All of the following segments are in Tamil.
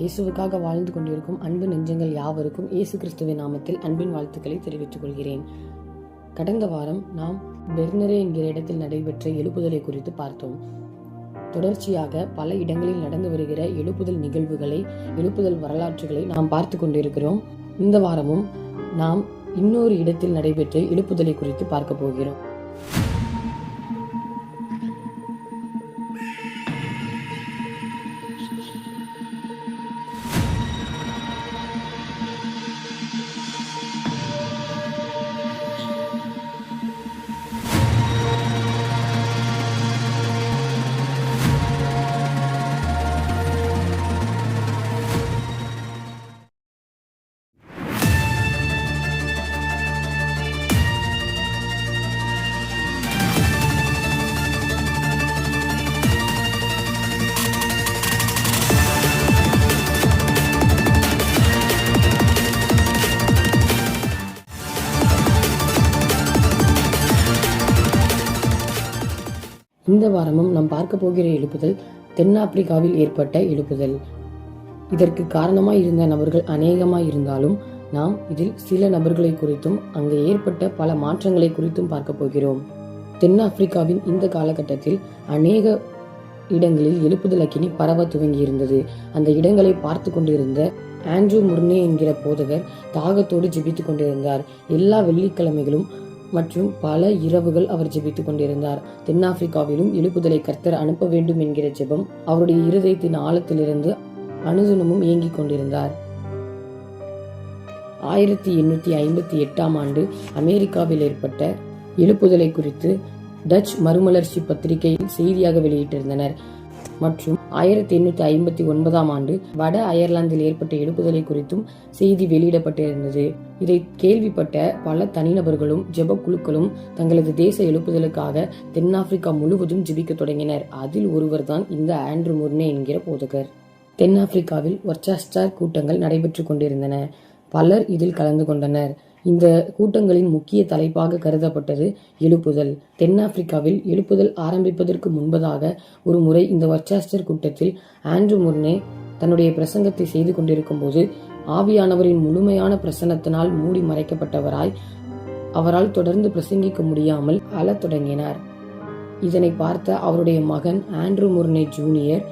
இயேசுவுக்காக வாழ்ந்து கொண்டிருக்கும் அன்பு நெஞ்சங்கள் யாவருக்கும் இயேசு கிறிஸ்துவின் நாமத்தில் அன்பின் வாழ்த்துக்களை தெரிவித்துக் கொள்கிறேன். கடந்த வாரம் நாம் பெர்னரே என்கிற இடத்தில் நடைபெற்ற எழுப்புதலை குறித்து பார்த்தோம். தொடர்ச்சியாக பல இடங்களில் நடந்து வருகிற எழுப்புதல் நிகழ்வுகளை எழுப்புதல் வரலாற்றுகளை நாம் பார்த்து கொண்டிருக்கிறோம். இந்த வாரமும் நாம் இன்னொரு இடத்தில் நடைபெற்ற எழுப்புதலை குறித்து பார்க்க போகிறோம். வாரமும் நாம் பார்க்க போகிற எழுப்புதல் தென்னாப்பிரிக்காவில் ஏற்பட்ட எழுப்புதல் இதற்கு காரணமாய் இருந்த நபர்கள் அநேகமாய் இருந்தாலும் நாம் இதில் சில நபர்களை குறித்தும் அங்கு ஏற்பட்ட பல மாற்றங்களை குறித்தும் பார்க்க போகிறோம். தென்னாப்பிரிக்காவின் இந்த காலகட்டத்தில் அநேக இடங்களில் எழுப்புதல் அக்கினி பரவ துவங்கியிருந்தது. அந்த இடங்களை பார்த்து கொண்டிருந்த ஆண்ட்ரூ முர்னே என்கிற போதகர் தாகத்தோடு ஜெபித்துக் கொண்டிருந்தார். எல்லா வெள்ளிக்கிழமைகளும் மற்றும் பல இரவுகள் அவர் ஜெபித்துக் கொண்டிருந்தார். தென்னாப்பிரிக்காவிலும் எழுப்புதலை கர்த்தர் அனுப்ப வேண்டும் என்கிற ஜெபம் அவருடைய இருதயத்தின் ஆழத்திலிருந்து அனுதினமும் இயங்கிக் கொண்டிருந்தார். ஆயிரத்தி எண்ணூத்தி ஐம்பத்தி எட்டாம் ஆண்டு அமெரிக்காவில் ஏற்பட்ட எழுப்புதலை குறித்து டச் மறுமலர்ச்சி பத்திரிகையில் செய்தியாக வெளியிட்டிருந்தனர். மற்றும் ஆயிரத்தி எண்ணூத்தி ஐம்பத்தி ஒன்பதாம் ஆண்டு வட அயர்லாந்தில் ஏற்பட்ட எழுப்புதலை குறித்தும் செய்தி வெளியிடப்பட்டிருந்தது. இதை கேள்விப்பட்ட பல தனிநபர்களும் ஜெப குழுக்களும் தங்களது தேச எழுப்புதலுக்காக தென்னாப்பிரிக்கா முழுவதும் ஜெபிக்க தொடங்கினர். அதில் ஒருவர்தான் இந்த ஆண்ட்ரூ முர்னே என்கிற போதகர். தென்னாப்பிரிக்காவில் ஒர்சாஸ்டர் கூட்டங்கள் நடைபெற்றுக் கொண்டிருந்தன. பலர் இதில் கலந்து கொண்டனர். இந்த கூட்டங்களின் முக்கிய தலைப்பாக கருதப்பட்டது எழுப்புதல். தென்னாப்பிரிக்காவில் எழுப்புதல் ஆரம்பிப்பதற்கு முன்பதாக ஒரு முறை இந்த வர்ச்சாஸ்டர் கூட்டத்தில் ஆண்ட்ரூ முர்னே தன்னுடைய பிரசங்கத்தை செய்து கொண்டிருக்கும் போது ஆவியானவரின் முழுமையான பிரசன்னத்தினால் மூடி மறைக்கப்பட்டவராய் அவரால் தொடர்ந்து பிரசங்கிக்க முடியாமல் அழத் தொடங்கினார். இதனை பார்த்த அவருடைய மகன் ஆண்ட்ரூ முர்னே ஜூனியர்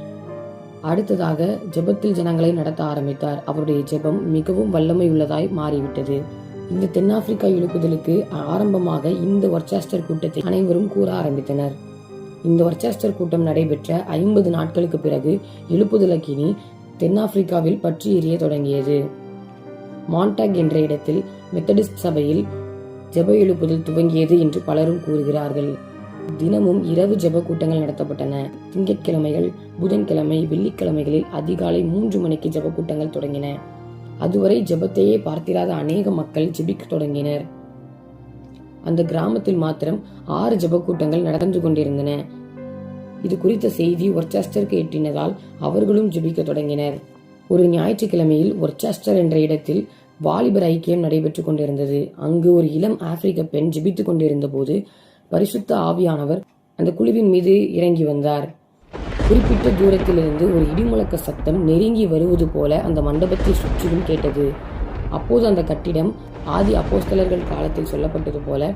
அடுத்ததாக ஜெபத்தில் ஜனங்களை நடத்த ஆரம்பித்தார். அவருடைய ஜெபம் மிகவும் வல்லமை உள்ளதாய் மாறிவிட்டது. இந்த தென்னாப்பிரிக்கா எழுப்புதலுக்கு ஆரம்பமாக இந்த வர்ச்சாஸ்டர் கூட்டத்தை அனைவரும் கூற ஆரம்பித்தனர். இந்த வர்ச்சாஸ்டர் கூட்டம் நடைபெற்ற ஐம்பது நாட்களுக்கு பிறகு எழுப்புதலக்கினி தென்னாப்பிரிக்காவில் பற்றி எரிய தொடங்கியது. மாண்டாக் என்ற இடத்தில் மெத்தடிஸ்ட் சபையில் ஜெப எழுப்புதல் துவங்கியது என்று பலரும் கூறுகிறார்கள். தினமும் இரவு ஜெப கூட்டங்கள் நடத்தப்பட்டன. திங்கட்கிழமைகள் புதன்கிழமை வெள்ளிக்கிழமைகளில் அதிகாலை மூன்று மணிக்கு ஜெப கூட்டங்கள் தொடங்கின. அதுவரை ஜெபத்தையே பார்த்திராத அநேக மக்கள் ஜெபிக்க தொடங்கினர். அந்த கிராமத்தில் மாத்திரம் ஆறு ஜெப கூட்டங்கள் நடந்து கொண்டிருந்தன. இது குறித்த செய்தி ஒர்ச்சாஸ்டருக்கு எட்டினதால் அவர்களும் ஜெபிக்க தொடங்கினர். ஒரு ஞாயிற்றுக்கிழமையில் ஒர்ச்சாஸ்டர் என்ற இடத்தில் வாலிபர் ஐக்கியம் நடைபெற்றுக் கொண்டிருந்தது. அங்கு ஒரு இளம் ஆப்பிரிக்க பெண் ஜெபித்துக் கொண்டிருந்த போது பரிசுத்த ஆவியானவர் அந்த குழுவின் மீது இறங்கி வந்தார். குறிப்பிட்ட தூரத்திலிருந்து ஒரு இடிமுழக்க சத்தம் நெருங்கி வருவது போல அந்த மண்டபத்தை சுற்றிலும் கேட்டது. அப்போது அந்த கட்டிடம் ஆதி அப்போஸ்தலர்கள் காலத்தில் சொல்லப்பட்டது போல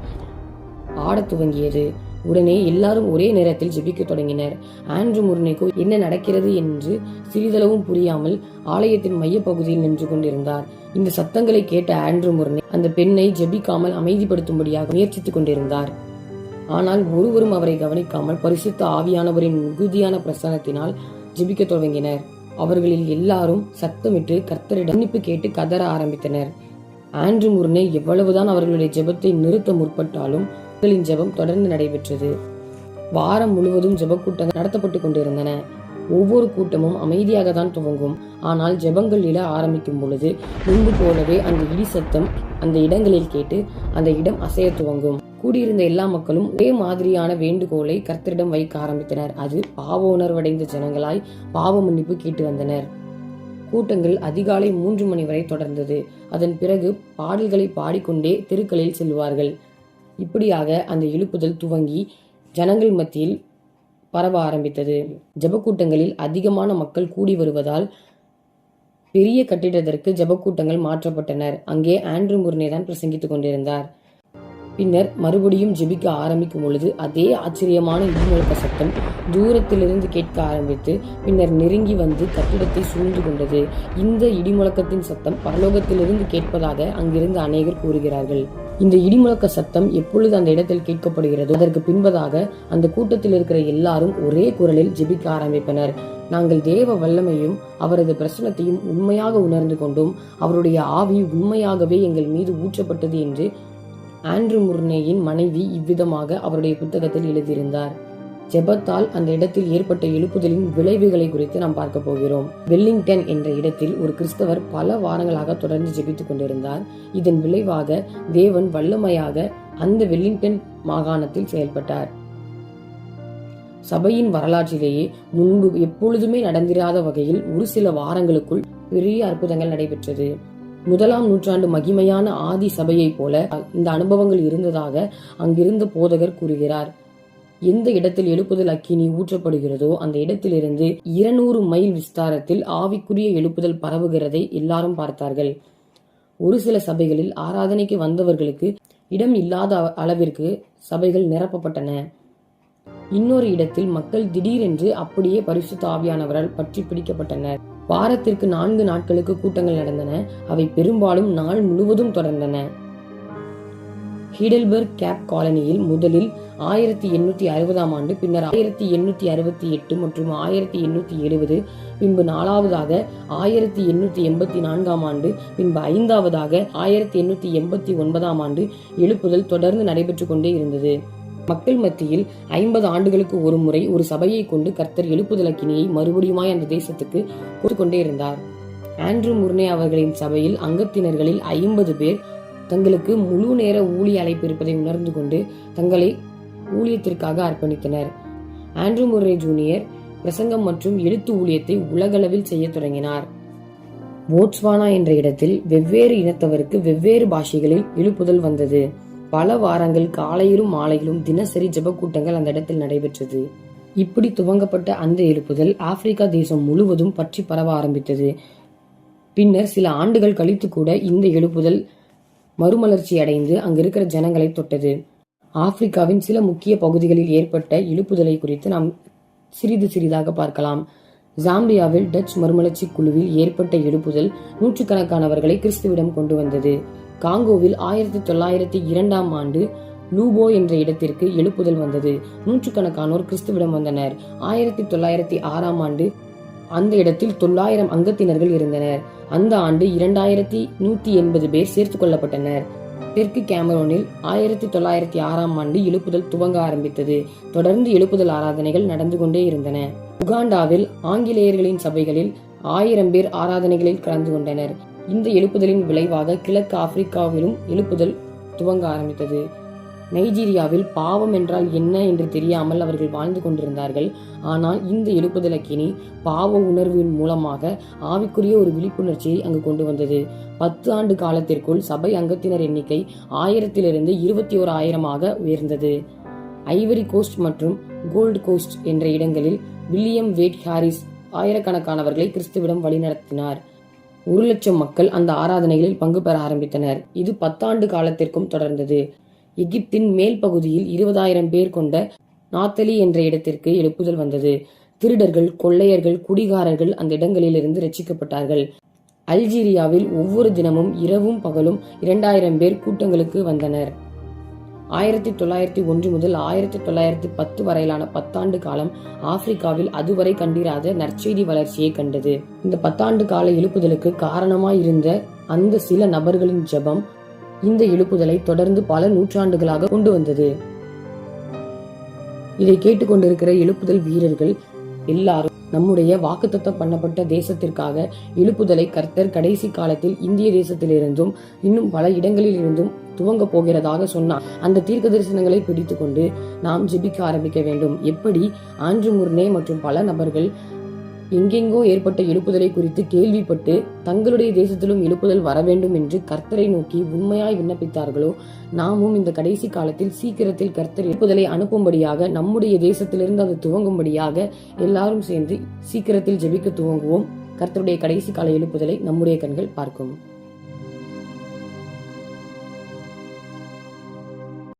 ஆடத் துவங்கியது. உடனே எல்லாரும் ஒரே நேரத்தில் ஜெபிக்க தொடங்கினர். ஆண்ட்ரு முர்னேக்கோ என்ன நடக்கிறது? என்று சிறிதளவும் புரியாமல் ஆலயத்தின் மையப்பகுதியில் நின்று கொண்டிருந்தார். இந்த சத்தங்களை கேட்ட ஆண்ட்ரு முர்னே அந்த பெண்ணை ஜெபிக்காமல் அமைதிப்படுத்தும்படியாக முயற்சித்துக் கொண்டிருந்தார். ஆனால் ஒருவரும் அவரை கவனிக்காமல் பரிசுத்த ஆவியானவரின் மிகுதியான பிரசனத்தினால் ஜெபிக்க தொடங்கினர் அவர்களில் எல்லாரும் சத்தமிட்டு கர்த்தரிடம் மன்னிப்பு கேட்டு கதற ஆரம்பித்தனர். ஆண்ட்ரு முர்னே எவ்வளவுதான் அவர்களுடைய ஜெபத்தை நிறுத்த முற்பட்டாலும் அவர்களின் ஜெபம் தொடர்ந்து நடைபெற்றது. வாரம் முழுவதும் ஜெபக்கூட்டங்கள் நடத்தப்பட்டு கொண்டிருந்தன. ஒவ்வொரு கூட்டமும் அமைதியாக தான் துவங்கும். ஆனால் ஜெபங்கள் இட ஆரம்பிக்கும் பொழுது முன்பு போலவே அந்த இடி சத்தம் அந்த இடங்களில் கேட்டு அந்த இடம் அசைய துவங்கும். கூடியிருந்த எல்லா மக்களும் ஒரே மாதிரியான வேண்டுகோளை கர்த்தரிடம் வைக்க ஆரம்பித்தனர். அது பாவ உணர்வடைந்த ஜனங்களாய் பாவ மன்னிப்பு கேட்டு வந்தனர். கூட்டங்கள் அதிகாலை மூன்று மணி வரை தொடர்ந்தது. அதன் பிறகு பாடல்களை பாடிக்கொண்டே தெருக்களில் செல்வார்கள். இப்படியாக அந்த எழுப்புதல் துவங்கி ஜனங்கள் மத்தியில் பரவ ஆரம்பித்தது. ஜெபக்கூட்டங்களில் அதிகமான மக்கள் கூடி வருவதால் பெரிய கட்டிடத்திற்கு ஜெபக்கூட்டங்கள் மாற்றப்பட்டனர். அங்கே ஆண்ட்ரூ முர்னே தான் பிரசங்கித்துக் கொண்டிருந்தார். பின்னர் மறுபடியும் ஜெபிக்க ஆரம்பிக்கும் பொழுது அதே ஆச்சரியமான இடிமுழக்க சத்தம் தூரத்திலிருந்து கேட்க ஆரம்பித்து பின்னர் நெருங்கி வந்து கட்டிடத்தை சூழ்ந்து கொண்டது. இந்த இடிமுழக்கத்தின் சத்தம் பரலோகத்திலிருந்து கேட்பதாக அங்கிருந்து அநேகர் கூறுகிறார்கள். இந்த இடிமுழக்க சத்தம் எப்பொழுது அந்த இடத்தில் கேட்கப்படுகிறதோ அதற்கு பின்பதாக அந்த கூட்டத்தில் இருக்கிற எல்லாரும் ஒரே குரலில் ஜெபிக்க ஆரம்பிப்பனர். நாங்கள் தேவ வல்லமையும் அவரது பிரசனத்தையும் உண்மையாக உணர்ந்து கொண்டோம். அவருடைய ஆவி உண்மையாகவே எங்கள் மீது ஊற்றப்பட்டது என்று ஆண்ட்ரூ முர்னேயின் மனைவி இவ்விதமாக அவருடைய புத்தகத்தில் எழுதியிருந்தார். ஜெபத்தால் அந்த இடத்தில் ஏற்பட்ட எழுப்புதலின் விளைவுகளை குறித்து நாம் பார்க்க போகிறோம். வெல்லிங்டன் என்ற இடத்தில் ஒரு கிறிஸ்தவர் பல வாரங்களாக தொடர்ந்து ஜெபித்துக் கொண்டிருந்தார். இதன் விளைவாக தேவன் வல்லமையாக அந்த வெல்லிங்டன் மாகாணத்தில் செயல்பட்டார். சபையின் வரலாற்றிலேயே முன்பு எப்பொழுதுமே நடந்திராத வகையில் ஒரு சில வாரங்களுக்குள் பெரிய அற்புதங்கள் நடைபெற்றது. முதலாம் நூற்றாண்டு மகிமையான ஆதி சபையைப் போல இந்த அனுபவங்கள் இருந்ததாக அங்கிருந்த போதகர் கூறுகிறார். எந்த இடத்தில் எழுப்புதல் அக்கினி ஊற்றப்படுகிறதோ அந்த இடத்திலிருந்து இருநூறு மைல் விஸ்தாரத்தில் ஆவிக்குரிய எழுப்புதல் பரவுகிறதை எல்லாரும் பார்த்தார்கள். ஒரு சில சபைகளில் ஆராதனைக்கு வந்தவர்களுக்கு இடம் இல்லாத அளவிற்கு சபைகள் நிரப்பப்பட்டன. இன்னொரு இடத்தில் மக்கள் திடீரென்று அப்படியே பரிசுத்த ஆவியானவரால் பற்றி பிடிக்கப்பட்டனர். வாரத்திற்கு நான்கு நாட்களுக்கு கூட்டங்கள் நடந்தன. அவை பெரும்பாலும் நாள் முழுவதும் தொடர்ந்தன. ஹீடல்பர்க் கேப் காலனியில் முதலில் ஆயிரத்தி எண்ணூத்தி அறுபதாம் ஆண்டு பின்னர் ஆயிரத்தி எண்ணூத்தி அறுபத்தி எட்டு மற்றும் ஆயிரத்தி எண்ணூத்தி எழுபது பின்பு நாலாவதாக ஆயிரத்தி எண்ணூத்தி எண்பத்தி நான்காம் ஆண்டு பின்பு ஐந்தாவதாக ஆயிரத்தி எண்ணூத்தி எண்பத்தி ஒன்பதாம் ஆண்டு எழுப்புதல் தொடர்ந்து நடைபெற்றுக் கொண்டே இருந்தது. மக்கள் மத்தியில் ஐம்பது ஆண்டுகளுக்கு ஒரு முறை ஒரு சபையை கொண்டு கர்த்தர் எழுப்புதலக்கினியை மறுபடியுமாய் அந்த தேசத்துக்கு கொடுத்து கொண்டே இருந்தார். ஆண்ட்ரூ முர்னே அவர்களின் சபையில் அங்கத்தினர்களில் ஐம்பது பேர் தங்களுக்கு முழு நேர ஊழிய அழைப்பு இருப்பதை உணர்ந்து கொண்டு தங்களை ஊழியத்திற்காக அர்ப்பணித்தனர். ஆண்ட்ரூ முர்ரே ஜூனியர் பிரசங்கம் மற்றும் எழுத்து ஊழியத்தை உலகளவில் செய்யத் தொடங்கினார். போட்ஸ்வானா என்ற இடத்தில் வெவ்வேறு இனத்தவருக்கு வெவ்வேறு பாஷைகளில் எழுப்புதல் வந்தது. பல வாரங்கள் காலையிலும் மாலையிலும் தினசரி ஜபக்கூட்டங்கள் அந்த இடத்தில் நடைபெற்றது. இப்படி துவங்கப்பட்ட அந்த எழுப்புதல் ஆப்பிரிக்கா தேசம் முழுவதும் பற்றி பரவ ஆரம்பித்தது. பின்னர் சில ஆண்டுகள் கழித்து கூட இந்த எழுப்புதல் மறுமலர்ச்சி அடைந்து அங்கிருக்கிற ஜனங்களை தொட்டது. ஆப்பிரிக்காவின் சில முக்கிய பகுதிகளில் ஏற்பட்ட எழுப்புதலை குறித்து நாம் சிறிது சிறிதாக பார்க்கலாம். ஜாம்பியாவில் டச் மறுமலர்ச்சி குழுவில் ஏற்பட்ட எழுப்புதல் நூற்றுக்கணக்கானவர்களை கிறிஸ்துவிடம் கொண்டு வந்தது. காங்கோவில் ஆயிரத்தி தொள்ளாயிரத்தி இரண்டாம் ஆண்டு லூபோ என்ற இடத்திற்கு எழுப்புதல் வந்தது. நூற்றுக்கணக்கானோர் கிறிஸ்துவிடம் வந்தனர். ஆயிரத்தி தொள்ளாயிரத்தி ஆறாம் ஆண்டு அந்த இடத்தில் தொள்ளாயிரம் அங்கத்தினர்கள் இருந்தனர். அந்த ஆண்டு இரண்டாயிரத்தி நூத்தி எண்பது பேர் சேர்த்துக் கொள்ளப்பட்டனர். தெற்கு கேமரோனில் ஆயிரத்தி தொள்ளாயிரத்தி ஆறாம் ஆண்டு எழுப்புதல் துவங்க ஆரம்பித்தது. தொடர்ந்து எழுப்புதல் ஆராதனைகள் நடந்து கொண்டே இருந்தன. உகாண்டாவில் ஆங்கிலேயர்களின் சபைகளில் ஆயிரம் பேர் ஆராதனைகளில் கலந்து கொண்டனர். இந்த எழுப்புதலின் விளைவாக கிழக்கு ஆப்பிரிக்காவிலும் எழுப்புதல் துவங்க ஆரம்பித்தது. நைஜீரியாவில் பாவம் என்றால் என்ன என்று தெரியாமல் அவர்கள் வாழ்ந்து கொண்டிருந்தார்கள். ஆனால் இந்த எழுப்புதலக்கினி பாவ உணர்வின் மூலமாக ஆவிக்குரிய ஒரு விழிப்புணர்ச்சியை அங்கு கொண்டு வந்தது. பத்து ஆண்டு காலத்திற்குள் சபை அங்கத்தினர் எண்ணிக்கை ஆயிரத்திலிருந்து இருபத்தி ஓர் ஆயிரமாக உயர்ந்தது. ஐவரி கோஸ்ட் மற்றும் கோல்டு கோஸ்ட் என்ற இடங்களில் வில்லியம் வேட் ஹாரிஸ் ஆயிரக்கணக்கானவர்களை கிறிஸ்துவிடம் வழிநடத்தினார். ஒரு லட்சம் மக்கள் அந்த ஆராதனைகளில் பங்கு பெற ஆரம்பித்தனர். இது பத்தாண்டு காலத்திற்கும் தொடர்ந்தது. எகிப்தின் மேல் பகுதியில் இருபதாயிரம் பேர் கொண்ட நாத்தலி என்ற இடத்திற்கு எழுப்புதல் வந்தது. திருடர்கள் கொள்ளையர்கள் குடிகாரர்கள் அந்த இடங்களில் இருந்து ரட்சிக்கப்பட்டார்கள். அல்ஜீரியாவில் ஒவ்வொரு தினமும் இரவும் பகலும் இரண்டாயிரம் பேர் கூட்டங்களுக்கு வந்தனர். ஆயிரத்தி தொள்ளாயிரத்தி ஒன்று முதல் ஆயிரத்தி தொள்ளாயிரத்தி பத்து வரையிலான பத்தாண்டு காலம் ஆப்பிரிக்காவில் அதுவரை கண்டிராத நற்செய்தி வளர்ச்சியை கண்டது. இந்த பத்தாண்டு கால எழுப்புதலுக்கு காரணமாய் இருந்த அந்த சில நபர்களின் ஜெபம் இந்த எழுப்புதலை தொடர்ந்து பல நூற்றாண்டுகளாக கொண்டு வந்தது. இதை கேட்டுக்கொண்டிருக்கிற எழுப்புதல் வீரர்கள் எல்லாரும் நம்முடைய வாக்குத்தத்தம் பண்ணப்பட்ட தேசத்திற்காக எழுப்புதலை கர்த்தர் கடைசி காலத்தில் இந்திய தேசத்திலிருந்தும் இன்னும் பல இடங்களில் இருந்தும் துவங்க போகிறதாக சொன்னார். அந்த தீர்க்க தரிசனங்களை பிடித்துக்கொண்டு நாம் ஜெபிக்க ஆரம்பிக்க வேண்டும். எப்படி? ஆண்ட்ரு முர்னே மற்றும் பல நபர்கள் எங்கெங்கோ ஏற்பட்ட எழுப்புதலை குறித்து கேள்விப்பட்டு தங்களுடைய தேசத்திலும் எழுப்புதல் வர வேண்டும் என்று கர்த்தரை நோக்கி உண்மையாய் விண்ணப்பித்தார்களோ நாமும் இந்த கடைசி காலத்தில் சீக்கிரத்தில் கர்த்தர் எழுப்புதலை அனுப்பும்படியாக நம்முடைய தேசத்திலிருந்து அது துவங்கும்படியாக எல்லாரும் சேர்ந்து சீக்கிரத்தில் ஜெபிக்க துவங்குவோம். கர்த்தருடைய கடைசி கால எழுப்புதலை நம்முடைய கண்கள் பார்க்கும்.